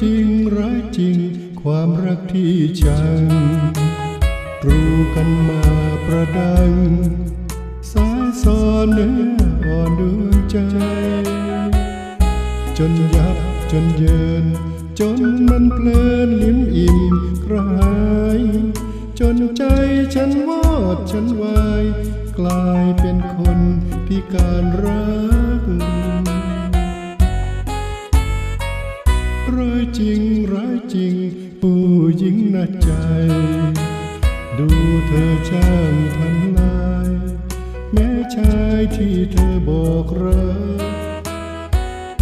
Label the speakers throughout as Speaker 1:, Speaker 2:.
Speaker 1: จริงร้ายจริง ความรักที่ชังรู้กันมาประดัง สายสอนเนื้ออ่อนดวงใจ จนยับจนเยิน จนมันเพลินลิ้มอิ่มกระหาย จนใจฉันวอดฉันวาย กลายเป็นคนพิการรักร้าย ร้ายจริง ผู้หญิงน่าใจ ดูเธอช่างทำลาย แม้ชายที่เธอบอกรัก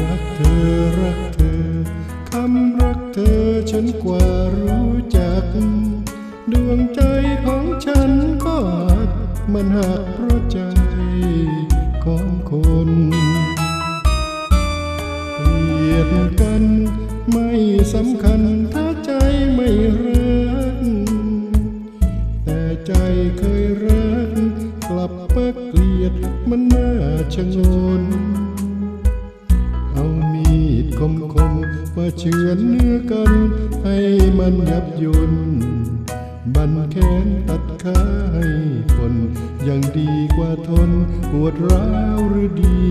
Speaker 1: รักเธอรักเธอคำรักเธอฉันกว่ารู้จัก ดวงใจของฉันก็หักมันหักเพราะใจ สำคัญถ้าใจไม่รักแต่ใจเคยรักกลับมาเกลียดมันน่าชะงนเอามีดคมคมๆมาเฉือนเนื้อกัน ให้มันยับยนบันแขนตัดขาให้คนยังดีกว่าทนปวดร้าวหรือดี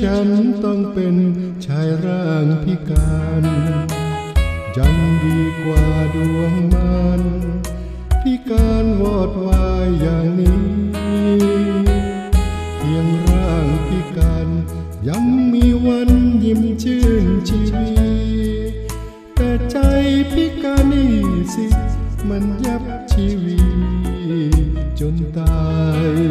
Speaker 1: ฉันต้องเป็นชายร่างพิการยังดีกว่าดวงมันพิการวอดวายอย่างนี้ เพียงร่างพิการยังมีวันยิ้มชื่นชีวีแต่ใจพิการนี่สิ มันยับชีวีจนตาย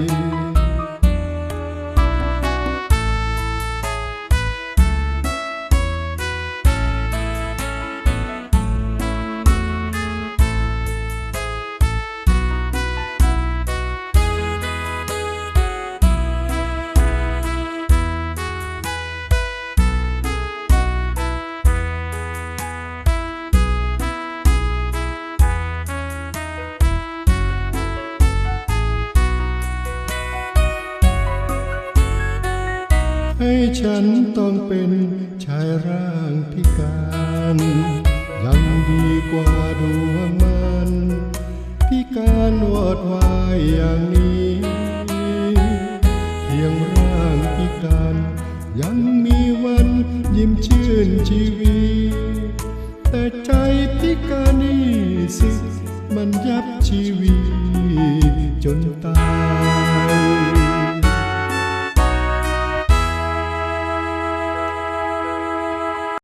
Speaker 1: ให้ฉันต้องเป็นชายร่างพิการยังดีกว่าดวงมันพิการวอดวายอย่างนี้เพียงร่างพิการยังมีวันยิ้มชื่นชีวีแต่ใจพิการนี่สิมันยับชีวีจนตาย